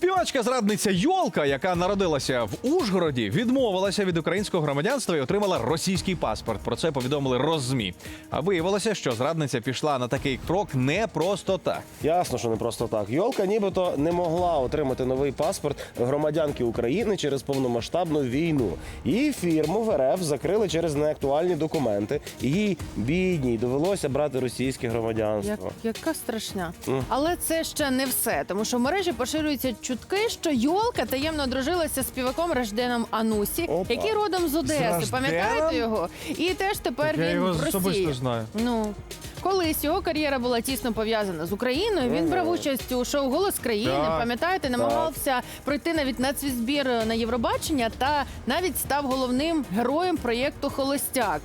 Співачка зрадниця Йолка, яка народилася в Ужгороді, відмовилася від українського громадянства і отримала російський паспорт. Про це повідомили Роззмі. А виявилося, що зрадниця пішла на такий крок не просто так. Ясно, що не просто так. Йолка нібито не могла отримати новий паспорт громадянки України через повномасштабну війну. Її фірму в РФ закрили через неактуальні документи. Їй бідній довелося брати російське Як, громадянство. яка страшня. Мгм. Але це ще не все, тому що в мережі поширюються чутки, що Йолка таємно дружилася з співаком Рожденом Анусі, Опа. який родом з Одеси. Рожденом? Пам'ятаєте його? І теж тепер він в Росії. знаю. Ну. Колись його кар'єра була тісно пов'язана з Україною. Він брав участь у шоу Голос країни. Так. Пам'ятаєте, намагався пройти навіть нацвізбір на Євробачення та навіть став головним героєм проєкту Холостяк.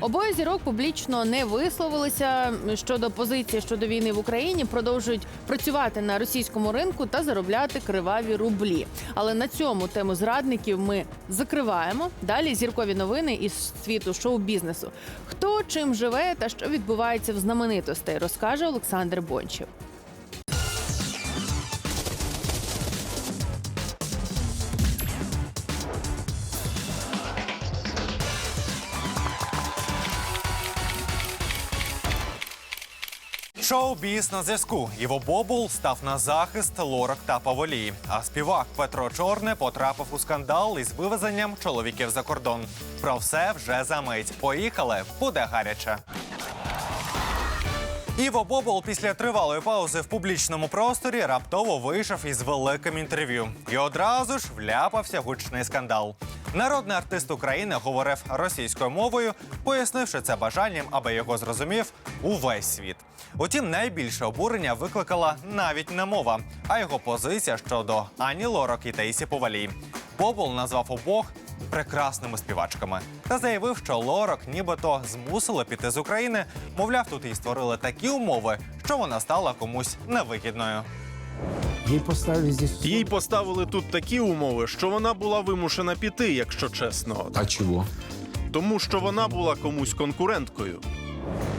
Обоє зірок публічно не висловилися щодо позиції щодо війни в Україні. Продовжують працювати на російському ринку та заробляти криваві рублі. Але на цьому тему зрадників ми закриваємо. Далі зіркові новини із світу шоу-бізнесу. Хто чим живе та що відбувається в знаменитостей, розкаже Олександр Бончев. Шоу-біз на зв'язку. Іво Бобул став на захист лорак та паволі. А співак Петро Чорне потрапив у скандал із вивезенням чоловіків за кордон. Про все вже за мить. Поїхали, буде гаряче. Іво Бобол після тривалої паузи в публічному просторі раптово вийшов із великим інтерв'ю і одразу ж вляпався гучний скандал. Народний артист України говорив російською мовою, пояснивши це бажанням, аби його зрозумів увесь світ. Утім, найбільше обурення викликала навіть не мова, а його позиція щодо Ані Лорак і Таїсі Повалій. Бобол назвав обох прекрасними співачками та заявив, що Лорак нібито змусили піти з України. Мовляв, тут їй створили такі умови, що вона стала комусь невигідною. Ей поставили здесь... Їй поставили тут такі умови, що вона була вимушена піти, якщо чесно, А чего? тому що вона була комусь конкуренткою.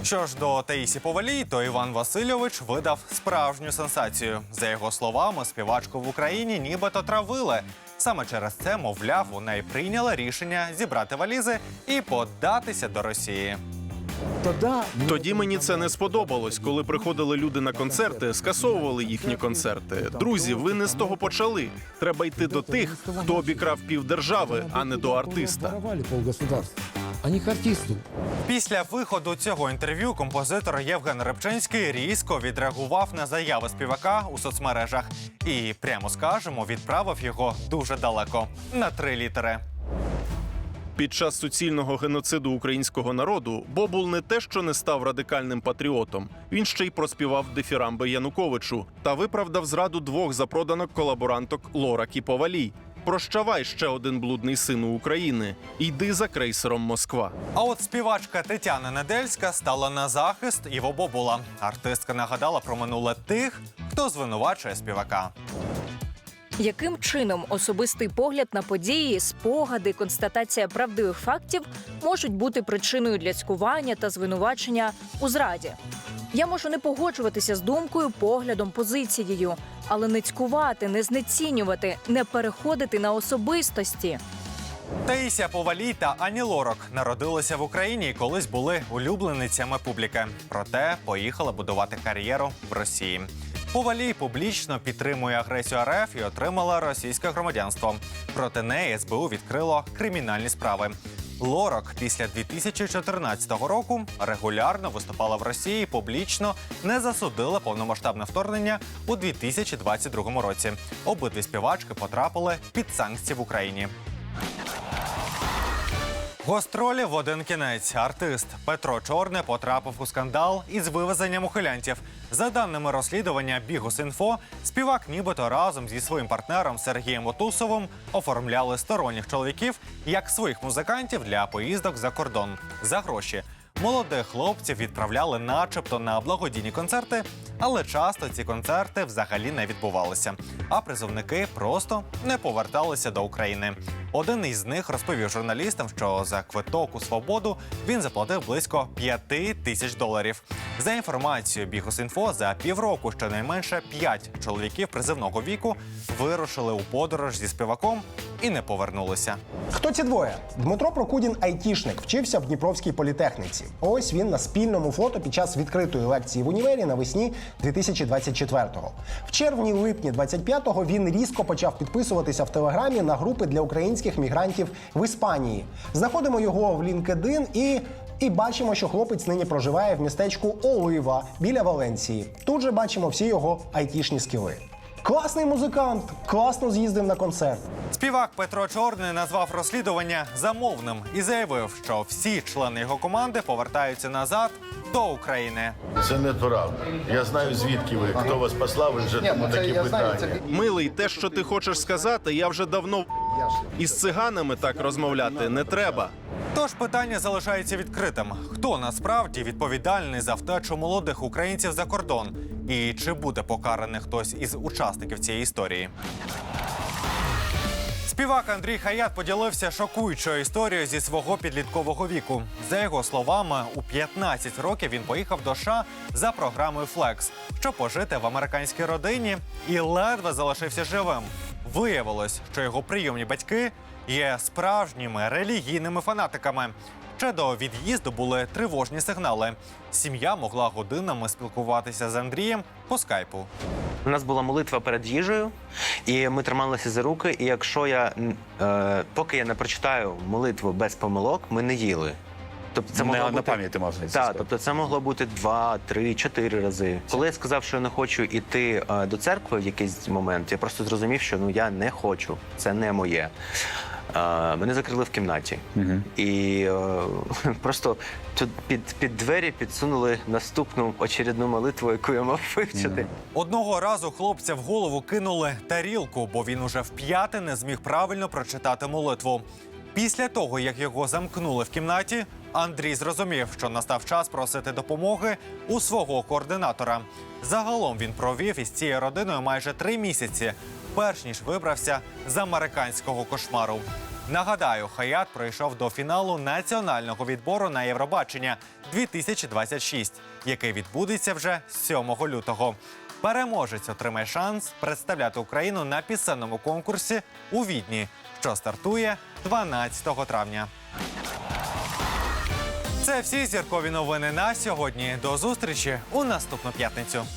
Що ж до Таїсі Повалій, то Іван Васильович видав справжню сенсацію. За його словами, співачку в Україні нібито травили. Саме через це, мовляв, у неї прийняла рішення зібрати валізи і податися до Росії. Тоді мені це не сподобалось, коли приходили люди на концерти, скасовували їхні концерти. Друзі, ви не з того почали. Треба йти до тих, хто обікрав півдержави, а не до артиста. Після виходу цього інтерв'ю композитор Євген Рибчинський різко відреагував на заяви співака у соцмережах і, прямо скажемо, відправив його дуже далеко на три літери. Під час суцільного геноциду українського народу Бобул не те, що не став радикальним патріотом, він ще й проспівав дифірамби Януковичу та виправдав зраду двох запроданок колаборанток Лорак і Повалій. Прощавай ще один блудний сину України. Йди за крейсером Москва. А от співачка Тетяна Недельська стала на захист Іво Бобула. Артистка нагадала про минуле тих, хто звинувачує співака. Яким чином особистий погляд на події, спогади, констатація правдивих фактів можуть бути причиною для цькування та звинувачення у зраді? Я можу не погоджуватися з думкою, поглядом, позицією, але не цькувати, не знецінювати, не переходити на особистості. Таїся Повалій та Ані Лорак народилися в Україні і колись були улюбленицями публіки. Проте поїхали будувати кар'єру в Росії. Повалій публічно підтримує агресію РФ і отримала російське громадянство. Проти неї СБУ відкрило кримінальні справи. Лорак після 2014 року регулярно виступала в Росії. Публічно не засудила повномасштабне вторгнення у 2022 році. Обидві співачки потрапили під санкції в Україні. Гостролі в один кінець. Артист Петро Чорне потрапив у скандал із вивезенням ухилянтів. За даними розслідування Бігус.Інфо, співак нібито разом зі своїм партнером Сергієм Отусовим оформляли сторонніх чоловіків як своїх музикантів для поїздок за кордон за гроші. Молодих хлопців відправляли, начебто, на благодійні концерти, Але часто ці концерти взагалі не відбувалися, а призовники просто не поверталися до України. Один із них розповів журналістам, що за квиток у свободу він заплатив близько 5 тисяч доларів. За інформацією Бігус.Інфо, за півроку щонайменше 5 чоловіків призивного віку вирушили у подорож зі співаком і не повернулися. Хто ці двоє? Дмитро Прокудін айтішник, вчився в Дніпровській політехніці. Ось він на спільному фото під час відкритої лекції в універі навесні 2024-го. В червні-липні 25-го він різко почав підписуватися в телеграмі на групи для українських мігрантів в Іспанії. Знаходимо його в LinkedIn і. І бачимо, що хлопець нині проживає в містечку Олива біля Валенції. Тут же бачимо всі його айтішні скіли. Класний музикант, класно з'їздив на концерт. Співак Петро Чорний назвав розслідування замовним і заявив, що всі члени його команди повертаються назад до України. Це не правда. Я знаю звідки ви, хто вас послав, вже тому такі питання. Милий, те, що ти хочеш сказати, я вже давно із циганами так розмовляти не треба. Тож питання залишається відкритим: хто насправді відповідальний за втечу молодих українців за кордон? І чи буде покараний хтось із учасників цієї історії? Співак Андрій Хаят поділився шокуючою історією зі свого підліткового віку. За його словами, у 15 років він поїхав до США за програмою Flex, щоб пожити в американській родині і ледве залишився живим. Виявилось, що його прийомні батьки є справжніми релігійними фанатиками. Ще до від'їзду були тривожні сигнали. Сім'я могла годинами спілкуватися з Андрієм по скайпу. У нас була молитва перед їжею, і ми трималися за руки. І якщо я е, поки я не прочитаю молитву без помилок, ми не їли. Тобто це могло бути... ти можна Так, тобто це могло бути два, три, чотири рази. Коли я сказав, що я не хочу йти е, до церкви в якийсь момент, я просто зрозумів, що ну я не хочу, це не моє. Е, мене закрили в кімнаті. І е, просто тут під, під двері підсунули наступну очередну молитву, яку я мав вивчити. Одного разу хлопця в голову кинули тарілку, бо він уже вп'яте не зміг правильно прочитати молитву. Після того, як його замкнули в кімнаті, Андрій зрозумів, що настав час просити допомоги у свого координатора. Загалом він провів із цією родиною майже три місяці, перш ніж вибрався з американського кошмару. Нагадаю, Хаят пройшов до фіналу національного відбору на Євробачення 2026, який відбудеться вже 7 лютого. Переможець отримає шанс представляти Україну на пісенному конкурсі у Відні, що стартує 12 травня. Це всі зіркові новини на сьогодні. До зустрічі у наступну п'ятницю.